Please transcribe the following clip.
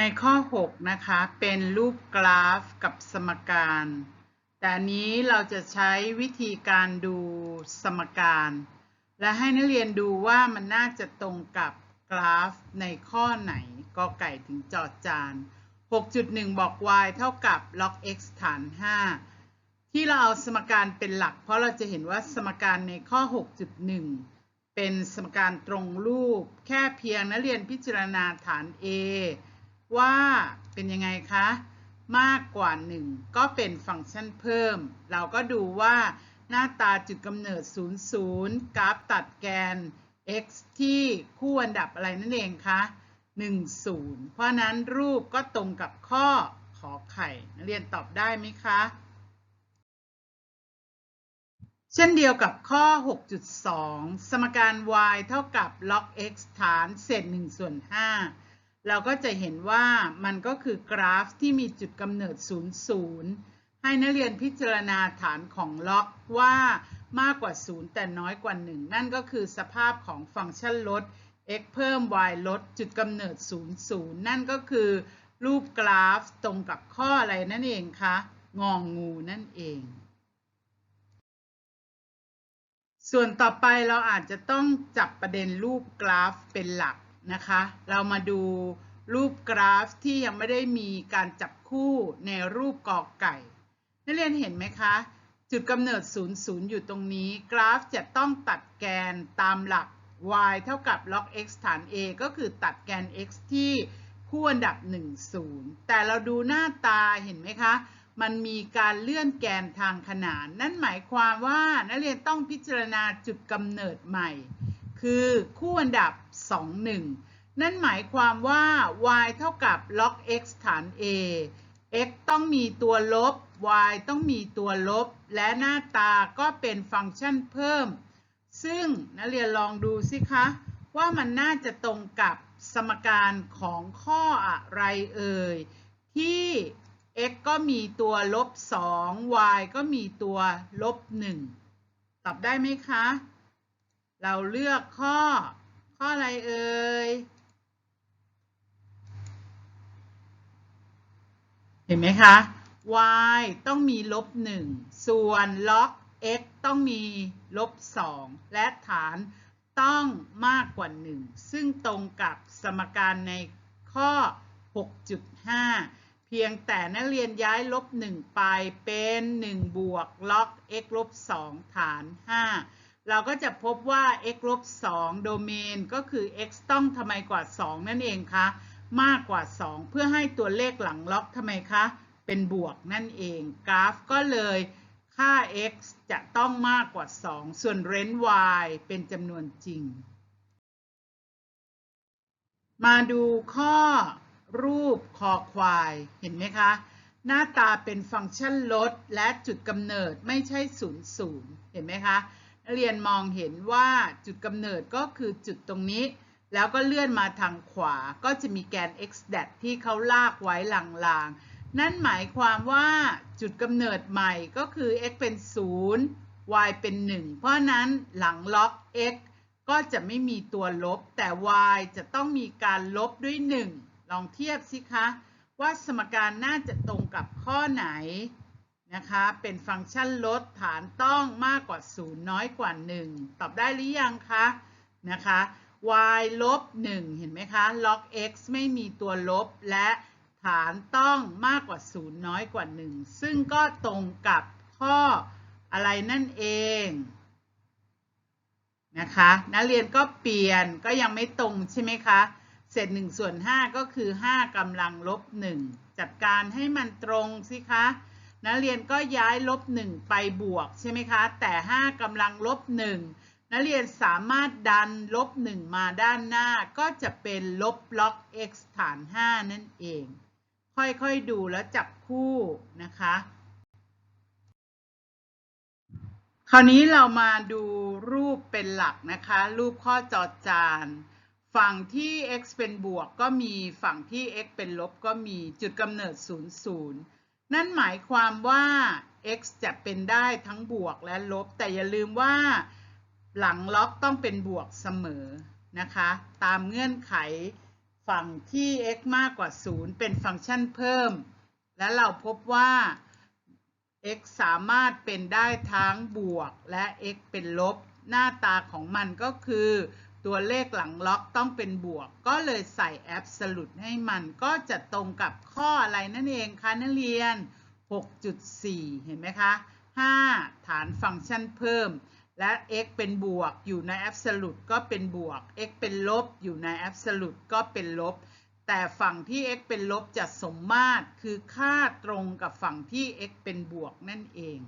ในข้อ 6 นะคะ เป็นรูปกราฟกับสมการ แต่อันนี้เราจะใช้วิธีการดูสมการ และให้นักเรียนดูว่ามันน่าจะตรงกับกราฟในข้อไหนกอไก่ถึงจอจาน 6.1 บอก y เท่ากับ log x ฐาน 5 ที่เราเอาสมการเป็นหลัก เพราะเราจะเห็นว่าสมการในข้อ 6.1 เป็นสมการตรงรูป แค่เพียงนักเรียนพิจารณาฐาน A ว่าเป็นยังไงคะ มากกว่า 1 ก็เป็นฟังก์ชันเพิ่ม เราก็ดูว่าหน้าตาจุดกำเนิด 0 0 กราฟตัดแกน x ที่คู่อันดับอะไรนั่นเองคะ1 0 เพราะนั้นรูปก็ตรงกับข้อขอไข่เรียนตอบได้ไหมคะ เช่นเดียวกับข้อ 6.2 สมการ y เท่ากับ log x ฐานเศษ1ส่วน5 เราก็จะเห็นว่ามันก็คือกราฟที่มีจุดกำเนิด 0 0 ให้นักเรียนพิจารณาฐานของล็อกว่ามากกว่า 0 แต่น้อยกว่า 1 นั่นก็คือสภาพของฟังก์ชันลด x เพิ่ม y ลดจุดกำเนิด 0 0 นั่นก็คือรูปกราฟตรงกับข้ออะไรนั่นเองคะงองงูนั่นเอง ส่วนต่อไปเราอาจจะต้องจับประเด็นรูปกราฟเป็นหลัก นะคะ เรามาดูรูปกราฟที่ยังไม่ได้มีการจับคู่ในรูปกอไก่นักเรียนเห็นไหมคะ จุดกำเนิด 0 0 อยู่ตรงนี้ กราฟจะต้องตัดแกนตามหลัก y เท่ากับ log x ฐาน a ก็คือตัดแกน x ที่คู่อันดับ 1 0 แต่เราดูหน้าตาเห็นไหมคะ มันมีการเลื่อนแกนทางขนาน นั่นหมายความว่านักเรียนต้องพิจารณาจุดกำเนิดใหม่ คือคู่อันดับ 2 1 นั่นหมายความว่า y เท่ากับ log x ฐาน a x ต้องมีตัวลบ y ต้องมีตัวลบ และหน้าตาก็เป็นฟังก์ชันเพิ่ม ซึ่งนักเรียนลองดูสิคะ ว่ามันน่าจะตรงกับสมการของข้ออะไรเอ่ย ที่ x ก็มีตัวลบ 2 y ก็มีตัวลบ 1 ตอบได้ไหมคะ เราเลือกข้อ ข้ออะไรเอ่ย เห็นไหมคะ y ต้องมีลบ1ส่วน log x ต้องมีลบ2และฐานต้องมากกว่า1ซึ่งตรงกับสมการในข้อ 6.5 เพียงแต่นักเรียนย้ายลบ1ไปเป็น 1 บวก log x ลบ2ฐาน 5 เราก็จะพบว่า x ลบ2โดเมนก็คือ x ต้องทำไมกว่า 2 นั่นเองคะมากกว่า 2 เพื่อให้ตัวเลขหลังล็อกทำไมคะ เป็นบวกนั่นเอง กราฟก็เลยค่า x จะต้องมากกว่า 2 ส่วนเรน y เป็นจำนวนจริง มาดูข้อรูปคอควายเห็นไหมคะ หน้าตาเป็นฟังก์ชันลดและจุดกำเนิดไม่ใช่0 0เห็นไหมคะ เรียนมองเห็นว่าจุดกำเนิดก็คือจุดตรงนี้ แล้วก็เลื่อนมาทางขวาก็จะมีแกน x dat ที่เขาลากไว้ลางๆ นั่นหมายความว่าจุดกำเนิดใหม่ก็คือ x เป็น 0 y เป็น 1 เพราะนั้นหลังล็อก x ก็จะไม่มีตัวลบแต่ y จะต้องมีการลบด้วย 1 ลองเทียบสิคะ ว่าสมการน่าจะตรงกับข้อไหน นะคะ เป็นฟังก์ชันลดฐานต้องมากกว่า 0 น้อยกว่า 1 ตอบได้หรือยังคะ นะคะ y ลบ 1 เห็นไหมคะ log x ไม่มีตัวลบและฐานต้องมากกว่า 0 น้อยกว่า 1 ซึ่งก็ตรงกับข้ออะไรนั่นเองนะคะนักเรียนก็เปลี่ยนก็ยังไม่ตรงใช่ไหมคะ เศษ1ส่วน5ก็คือ 5กำลังลบ 1 จัดการให้มันตรงสิคะ นักเรียนก็ย้ายลบ1ไปบวกใช่ไหมคะ แต่ 5กำลังลบ1นักเรียนสามารถดันลบ1มาด้านหน้าก็จะเป็นลบล็อก x ฐาน 5 นั่นเอง ค่อยๆดูแล้วจับคู่นะคะคราวนี้เรามาดูรูปเป็นหลักนะคะ รูปข้อจอจาน ฝั่งที่ x เป็นบวกก็มีฝั่งที่ x เป็นลบก็มีจุดกำเนิด 0 0 นั่นหมายความว่า x จะเป็นได้ทั้งบวกและลบ แต่อย่าลืมว่าหลังล็อกต้องเป็นบวกเสมอนะคะ ตามเงื่อนไขฝั่งที่ x มากกว่า 0 เป็นฟังก์ชันเพิ่ม และเราพบว่า x สามารถเป็นได้ทั้งบวกและ x เป็นลบ หน้าตาของมันก็คือ ตัวเลขหลังล็อกต้องเป็นบวก ก็เลยใส่ absolute ให้มันก็จะตรงกับข้ออะไรนั่นเองคะนักเรียน 6.4 เห็นไหมคะ 5 ฐานฟังก์ชันเพิ่ม และ x เป็นบวกอยู่ใน absolute ก็เป็นบวก x เป็นลบอยู่ใน absolute ก็เป็นลบ แต่ฝั่งที่ x เป็นลบจะสมมาตรคือค่าตรงกับฝั่งที่ x เป็นบวกนั่นเอง